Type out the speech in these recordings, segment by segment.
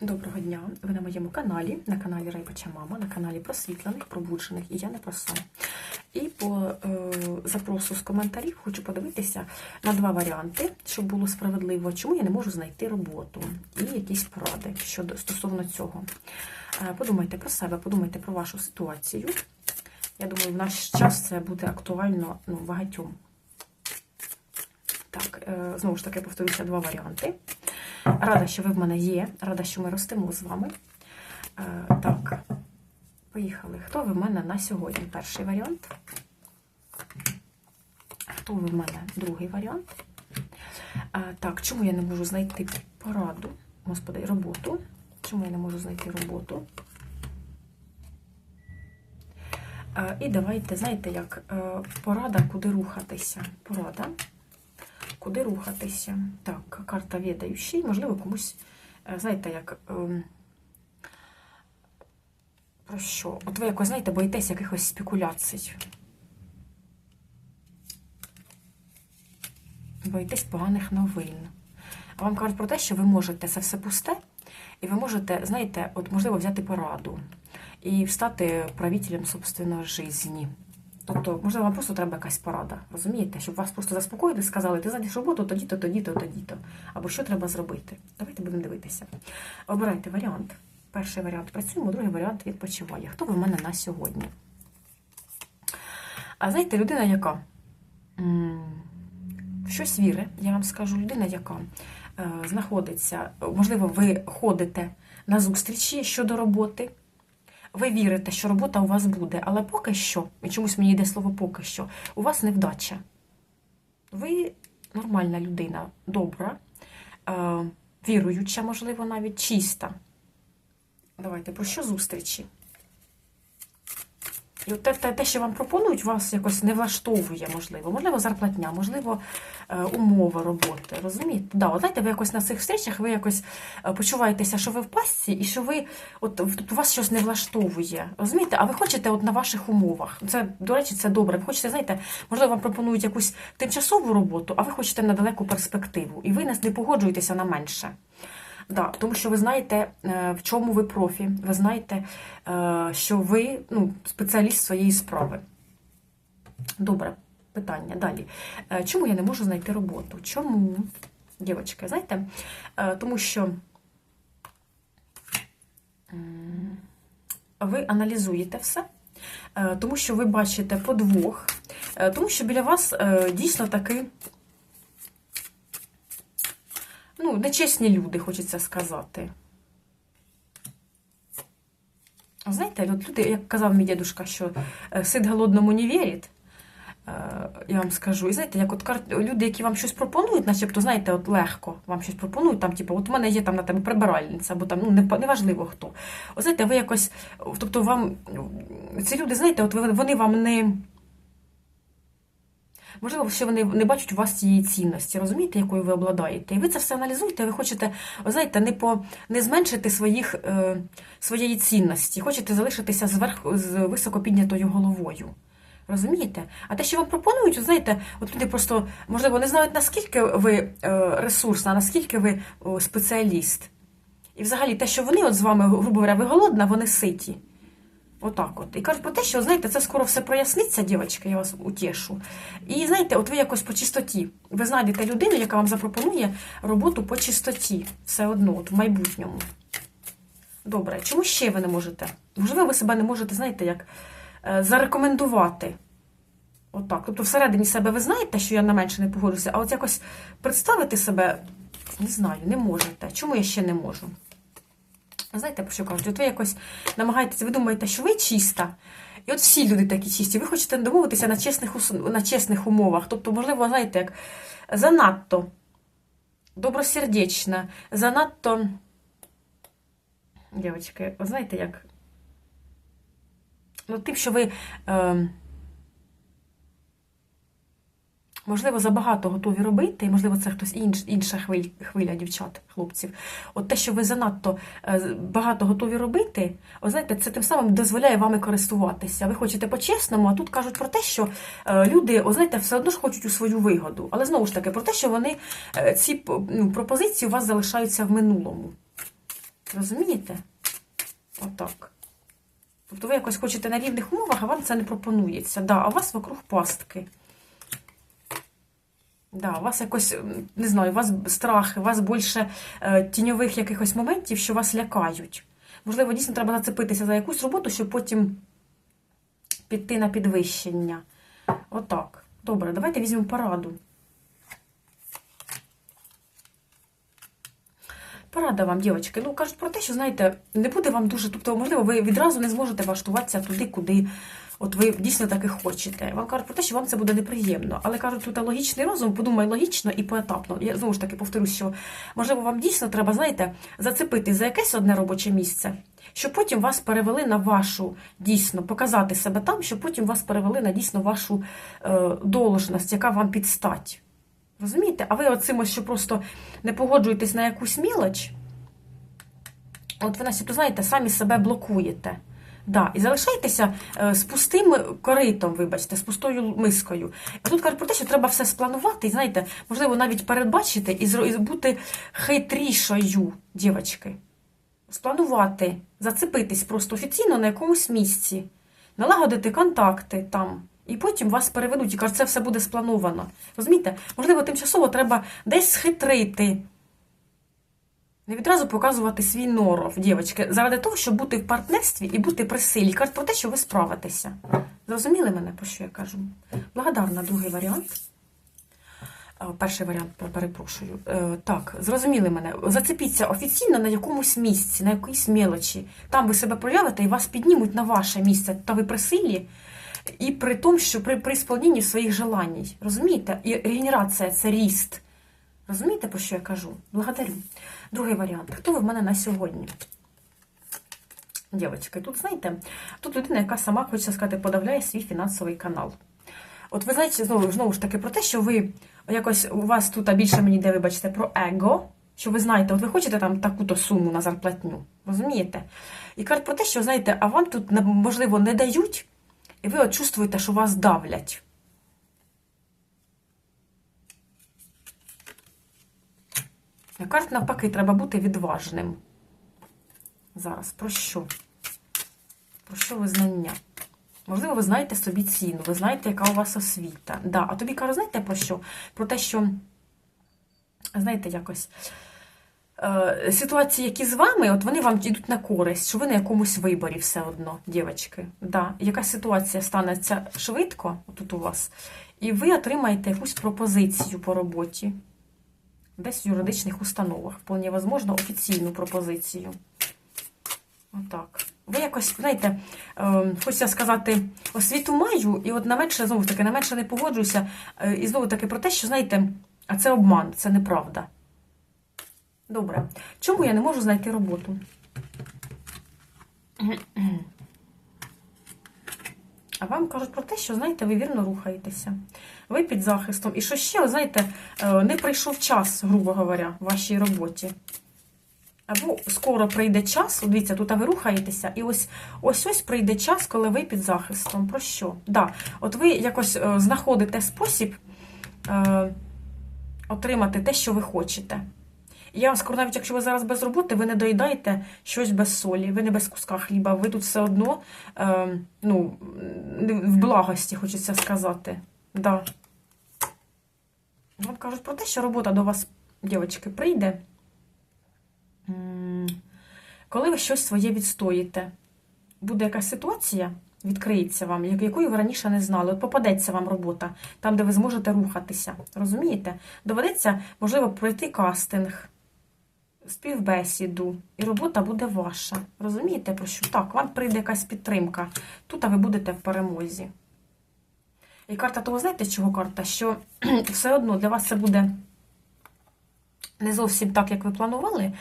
Доброго дня! Ви на моєму каналі, на каналі Райбача Мама, на каналі просвітлених, пробуджених і я не про сон. І по е, запросу з коментарів хочу подивитися на два варіанти, щоб було справедливо, чому я не можу знайти роботу і якісь поради щодо стосовно цього. Е, подумайте про себе, подумайте про вашу ситуацію. Я думаю, в наш час це буде актуально ну, багатьом. Так, е, знову ж таки, повторюся, два варіанти. Рада, що ви в мене є. Рада, що ми ростемо з вами. Е, Так, поїхали. Хто ви в мене на сьогодні? Перший варіант. Хто ви в мене? Другий варіант. Е, Так, чому я не можу знайти пораду? Господи, роботу. Чому я не можу знайти роботу? Е, І давайте, знаєте, як порада, куди рухатися. Порада куди рухатися. Так, карта відаючий, можливо, комусь, е, знаєте, як. ем, Про що? От ви якось, знаєте, боїтесь якихось спекуляцій. Боїтесь поганих новин. Вам кажуть про те, що ви можете це все пусте, і ви можете, знаєте, от можливо взяти пораду і стати правителем собственної житті. Тобто, можливо, вам просто треба якась порада, розумієте? Щоб вас просто заспокоїли, сказали, ти знайдеш роботу тоді-то, тоді-то, тоді-то. Або що треба зробити. Давайте будемо дивитися. Обирайте варіант. Перший варіант працюємо, другий варіант відпочиває. Хто ви в мене на сьогодні? А знаєте, людина, яка в щось вірить, я вам скажу, людина, яка е, знаходиться, можливо, ви ходите на зустрічі щодо роботи. Ви вірите, що робота у вас буде, але поки що, і чомусь мені йде слово поки що, у вас невдача. Ви нормальна людина, добра, е, віруюча, можливо, навіть чиста. Давайте, про що зустрічі? От те, те, що вам пропонують, вас якось не влаштовує, можливо. Можливо, зарплатня, можливо, е, умова роботи. Розумієте? Да, от знаєте, ви якось на цих зустрічах ви якось е, почуваєтеся, що ви в пастці, і що ви от тобто вас щось не влаштовує. Розумієте? А ви хочете от на ваших умовах. Це, до речі, це добре. Ви хочете, знаєте, можливо, вам пропонують якусь тимчасову роботу, а ви хочете на далеку перспективу. І ви не погоджуєтеся на менше. Да, тому що ви знаєте, е, в чому ви профі, ви знаєте, е, що ви ну, спеціаліст своєї справи. Добре, питання. Далі. Е, Чому я не можу знайти роботу? Чому? Дівчатки, знаєте? Тому що ви аналізуєте все, тому що ви бачите подвох, тому що біля вас дійсно таки ну, нечесні люди, хочеться сказати. Знаєте, от люди, як казав мій дідушка, що е, сид голодному не вірить, е, я вам скажу. І знаєте, як от люди, які вам щось пропонують, начебто, знаєте, от легко вам щось пропонують, там, типу, от у мене є там на тебе прибиральниця, або там, ну, неважливо хто. От знаєте, ви якось, тобто вам, ці люди, знаєте, от вони вам не. Можливо, що вони не бачать у вас цієї цінності, розумієте, якою ви обладаєте. І ви це все аналізуєте, ви хочете, знаєте, не по не зменшити своїх, е, своєї цінності, хочете залишитися зверху з високо піднятою головою. Розумієте? А те, що вам пропонують, знаєте, от люди просто, можливо, не знають, наскільки ви е, ресурсна, наскільки ви спеціаліст. І взагалі те, що вони от з вами, грубо говоря, ви голодна, вони ситі. Отак от. І кажуть про те, що, знаєте, це скоро все проясниться, дівчатка, я вас утішу. І знаєте, от ви якось по чистоті. Ви знайдете людину, яка вам запропонує роботу по чистоті. Все одно, от в майбутньому. Добре, чому ще ви не можете? Можливо, ви себе не можете, знаєте, як е, зарекомендувати. Отак. Тобто, всередині себе ви знаєте, що я на менше не погоджуся, а от якось представити себе, не знаю, не можете. Чому я ще не можу? Знаєте, про що кажуть? От ви якось намагаєтеся, ви думаєте, що ви чиста. І от всі люди такі чисті. Ви хочете домовитися на чесних, на чесних умовах. Тобто, можливо, знаєте, як занадто добросердечна, занадто. Дівчатки, знаєте, як. Ну, тим, що ви. Е... Можливо, забагато готові робити, і можливо, це хтось інш, інша хвиль, хвиля дівчат, хлопців. От те, що ви занадто е, багато готові робити, от знаєте, це тим самим дозволяє вами користуватися. Ви хочете по-чесному, а тут кажуть про те, що е, люди, от знаєте, все одно ж хочуть у свою вигоду. Але знову ж таки, про те, що вони е, ці ну, пропозиції у вас залишаються в минулому. Розумієте? Отак. Тобто ви якось хочете на рівних умовах, а вам це не пропонується. Да, а у вас вокруг пастки. Да, у вас якось, не знаю, у вас страх, у вас більше е, тіньових якихось моментів, що вас лякають. Можливо, дійсно треба зацепитися за якусь роботу, щоб потім піти на підвищення. Отак. Добре, давайте візьмемо пораду. Порада вам, дівчатки. Ну, кажуть про те, що, знаєте, не буде вам дуже, тобто, можливо, ви відразу не зможете влаштуватися туди, куди от ви дійсно таки хочете. Вам кажуть про те, що вам це буде неприємно. Але кажуть, тут логічний розум, подумай логічно і поетапно. Я знову ж таки повторюсь, що можливо вам дійсно треба, знаєте, зацепити за якесь одне робоче місце, щоб потім вас перевели на вашу дійсно, показати себе там, щоб потім вас перевели на дійсно вашу е, должність, яка вам підстать. Розумієте? А ви оцим що просто не погоджуєтесь на якусь мілоч, от ви, начебто, знаєте, самі себе блокуєте. Да, і залишайтеся е, з пустим коритом, вибачте, з пустою мискою. А тут кажуть про те, що треба все спланувати, і знаєте, можливо, навіть передбачити і, бути хитрішою, дівчатки. Спланувати, зацепитись просто офіційно на якомусь місці, налагодити контакти там. І потім вас переведуть і кажуть, це все буде сплановано. Розумієте? Можливо, тимчасово треба десь схитрити. Не відразу показувати свій норов, дівчатки, заради того, щоб бути в партнерстві і бути при силі. Кажуть про те, що ви справитеся. Зрозуміли мене, про що я кажу? Благодарна, другий варіант. Е, Перший варіант, перепрошую. Е, Так, зрозуміли мене. Зацепіться офіційно на якомусь місці, на якійсь мелочі. Там ви себе проявите і вас піднімуть на ваше місце, та ви при силі. І при тому, що при, при сповненні своїх желань. Розумієте? І регенерація це ріст. Розумієте, про що я кажу? Благодарю. Другий варіант. Хто ви в мене на сьогодні? Дівчатки, тут знаєте, тут людина, яка сама, хочеться сказати, подавляє свій фінансовий канал. От ви знаєте, знову, знову ж таки, про те, що ви якось у вас тут а більше мені йде, вибачте, про его, що ви знаєте, от ви хочете там таку-то суму на зарплатню, розумієте? І кажуть про те, що, знаєте, а вам тут, можливо, не дають, і ви от чувствуєте, що вас давлять. Кажуть, навпаки, треба бути відважним. Зараз, про що? Про що визнання? Можливо, ви знаєте собі ціну, ви знаєте, яка у вас освіта. Да. А тобі кажу, знаєте про що? Про те, що, знаєте, якось ситуації, які з вами, от вони вам йдуть на користь, що ви на якомусь виборі все одно, дівчатки. Да. Якась ситуація станеться швидко, тут у вас, і ви отримаєте якусь пропозицію по роботі. Десь в юридичних установах. Вполне возможно, офіційну пропозицію. Отак. Ви якось, знаєте, е, хочеться сказати, освіту маю, і от на менше, знову таки, на менше не погоджуюся. Е, і знову таки про те, що, знаєте, а це обман, це неправда. Добре. Чому я не можу знайти роботу? А вам кажуть про те, що, знаєте, ви вірно рухаєтеся. Ви під захистом. І що ще, знаєте, е, не прийшов час, грубо говоря, в вашій роботі. Або скоро прийде час, дивіться, тут ви рухаєтеся, і ось ось ось прийде час, коли ви під захистом. Про що? Да, От ви якось е, знаходите спосіб е, отримати те, що ви хочете. Я вам скажу, навіть якщо ви зараз без роботи, ви не доїдаєте щось без солі, ви не без куска хліба, ви тут все одно е, ну, в благості, хочеться сказати. Да. Вам кажуть про те, що робота до вас, дівчатки, прийде. Коли ви щось своє відстоїте, буде якась ситуація, відкриється вам, якої ви раніше не знали. От попадеться вам робота, там, де ви зможете рухатися. Розумієте? Доведеться, можливо, пройти кастинг, співбесіду, і робота буде ваша. Розумієте, про що? Так, вам прийде якась підтримка. Тут а ви будете в перемозі. І карта того, знаєте, чого карта? Що все одно для вас це буде не зовсім так, як ви планували.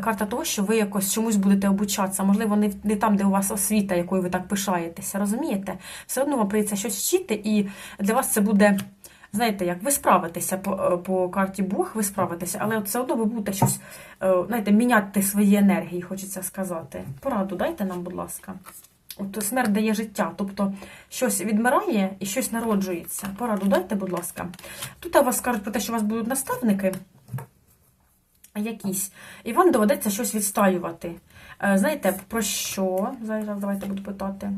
Карта того, що ви якось чомусь будете обучатися. Можливо, не, не там, де у вас освіта, якою ви так пишаєтеся, розумієте? Все одно вам прийдеться щось вчити, і для вас це буде, знаєте, як ви справитеся по, по карті Бог, ви справитеся, але все одно ви будете щось, знаєте, міняти свої енергії, хочеться сказати. Пораду дайте нам, будь ласка. От смерть дає життя, тобто щось відмирає і щось народжується. Пораду дайте, будь ласка. Тут у вас кажуть про те, що у вас будуть наставники. якісь, і вам доведеться щось відстаювати. Е, Знаєте, про що? Зараз давайте буду питати.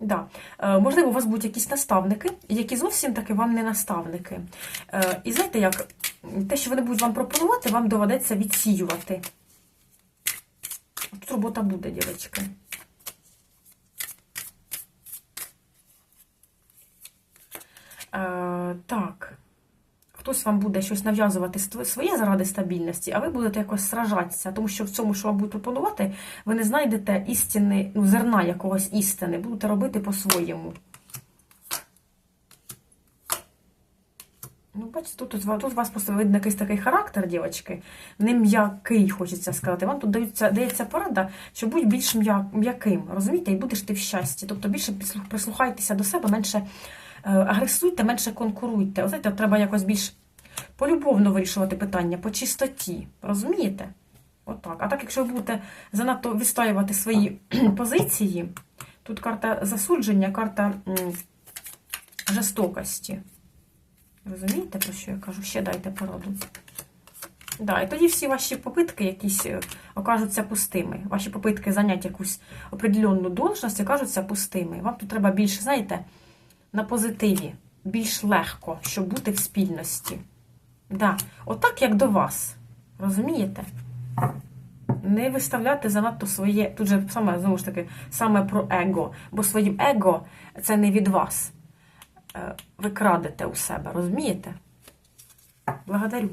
Да. Е, Можливо, у вас будуть якісь наставники, які зовсім таки вам не наставники. Е, І знаєте, як те, що вони будуть вам пропонувати, вам доведеться відсіювати. Тут робота буде, дівчатки. Е, так. Хтось вам буде щось нав'язувати своє заради стабільності, а ви будете якось сражатися, тому що в цьому, що вам будуть пропонувати, ви не знайдете істини, ну, зерна якогось істини, будете робити по-своєму. Ну, бачите, тут, тут, тут у вас просто видно якийсь такий характер, дівчатки, не м'який, хочеться сказати. Вам тут дається, дається порада, що будь більш м'яким, розумієте, і будеш ти в щасті. Тобто більше прислухайтеся до себе, менше е, агресуйте, менше конкуруйте. От, знаєте, треба якось більш полюбовно вирішувати питання, по чистоті. Розумієте? Отак. А так, якщо ви будете занадто відстоювати свої позиції, тут карта засудження, карта жорстокості. Розумієте, про що я кажу? Ще дайте пораду. Да, і тоді всі ваші попитки якісь е, окажуться пустими. Ваші попитки зайняти якусь определенну должність окажуться пустими. Вам тут треба більше, знаєте, на позитиві, більш легко, щоб бути в спільності. Да. Отак, як до вас. Розумієте? Не виставляти занадто своє, тут же саме, знову ж таки, саме про его. Бо своїм его це не від вас. Е, Ви крадете у себе, розумієте? Благодарю.